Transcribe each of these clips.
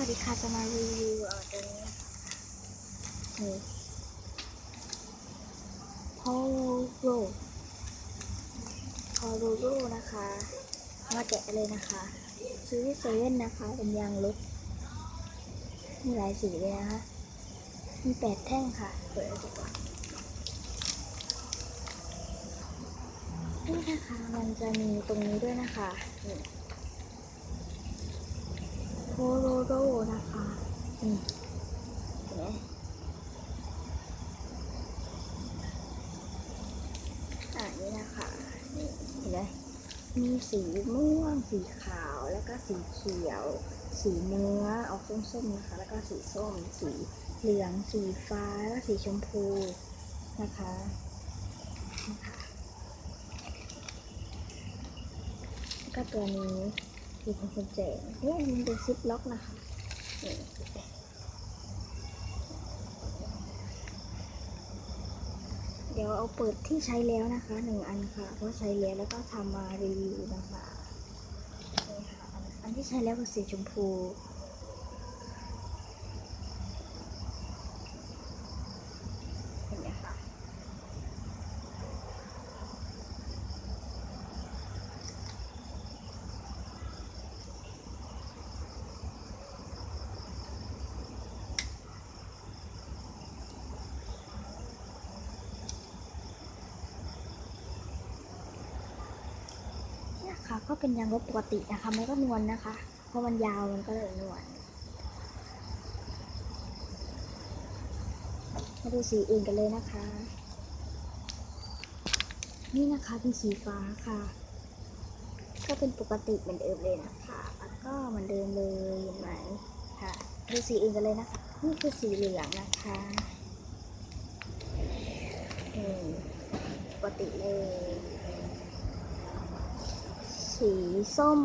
วัสดีค่ะ จะมารีวิวเออตัวนี้นี่พอโรพอโรโรนะคะ มาแกะเลยนะคะ ซื้อที่เซเว่นนะคะ เป็นยางลบมีหลายสีเลยนะคะ มีแปดแท่งค่ะ เปิดเลยดีกว่านี่นะคะ มันจะมีตรงนี้ด้วยนะคะนี่ โคโรโรนะคะนี่เห็นไหมอ่านี่นะคะนี่เห็นไหมมีสีม่วง สีขาว แล้วก็สีเขียว สีเนื้อออกส้มๆนะคะ แล้วก็สีส้ม สีเหลือง สีฟ้า แล้วก็สีชมพูนะคะนะคะแล้วก็ตัวนี้ คือเป็นคนแจกเนี่ยมันเป็นซิปล็อกนะคะเดี๋ยวเอาเปิดที่ใช้แล้วนะคะหนึ่งอันค่ะเพราะใช้แล้วแล้วก็ทำมารีวิวนะคะนี่ค่ะอันที่ใช้แล้วเป็นสีชมพู เห็นไหมคะเค่ะก็เป็นยางลบปกตินะคะ มันก็นวลนะคะ เพราะมันยาวมันก็เลยนวลมาดูสีอื่นกันเลยนะคะ นี่นะคะเป็นสีฟ้าค่ะ ก็เป็นปกติเหมือนเดิมเลยนะคะ แล้วก็เหมือนเดิมเลยเห็นไหมค่ะ ดูสีอื่นกันเลยนะคะ นี่คือสีเหลืองนะคะปกติเลย สีส้ม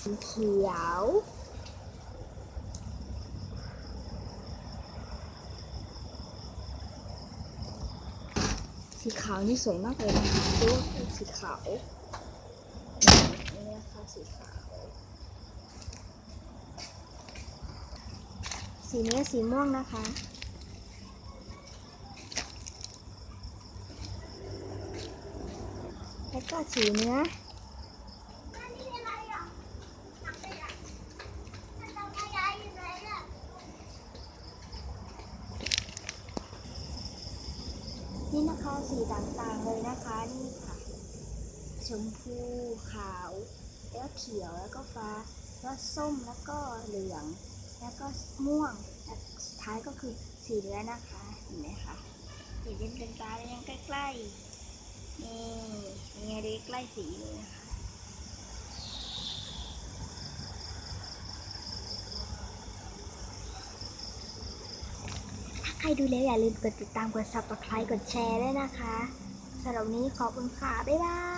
สีเขียว สีขาวนี่สวยมากเลยนะคะดูว่าสีขาวนี่นะคะสีขาวสีนี้สีม่วงนะคะ แล้วก็สีเนื้อนี่นะคะสีต่างๆเลยนะคะนี่ค่ะ ชมพูขาว แล้วเขียวแล้วก็ฟ้า แล้วส้มแล้วก็เหลือง แล้วก็ม่วงและสุดท้ายก็คือสีเนื้อนะคะเห็นไหมคะเห็นเป็นเป็นตาเลยยังใกล้ๆ ยังไงดีใกล้สีเลยนะคะถ้าใครดูแล้วอย่าลืมกดติดตามกด subscribe กดแชร์ด้วยนะคะสำหรับนนี้ขอบคุณค่ะ บ๊ายบาย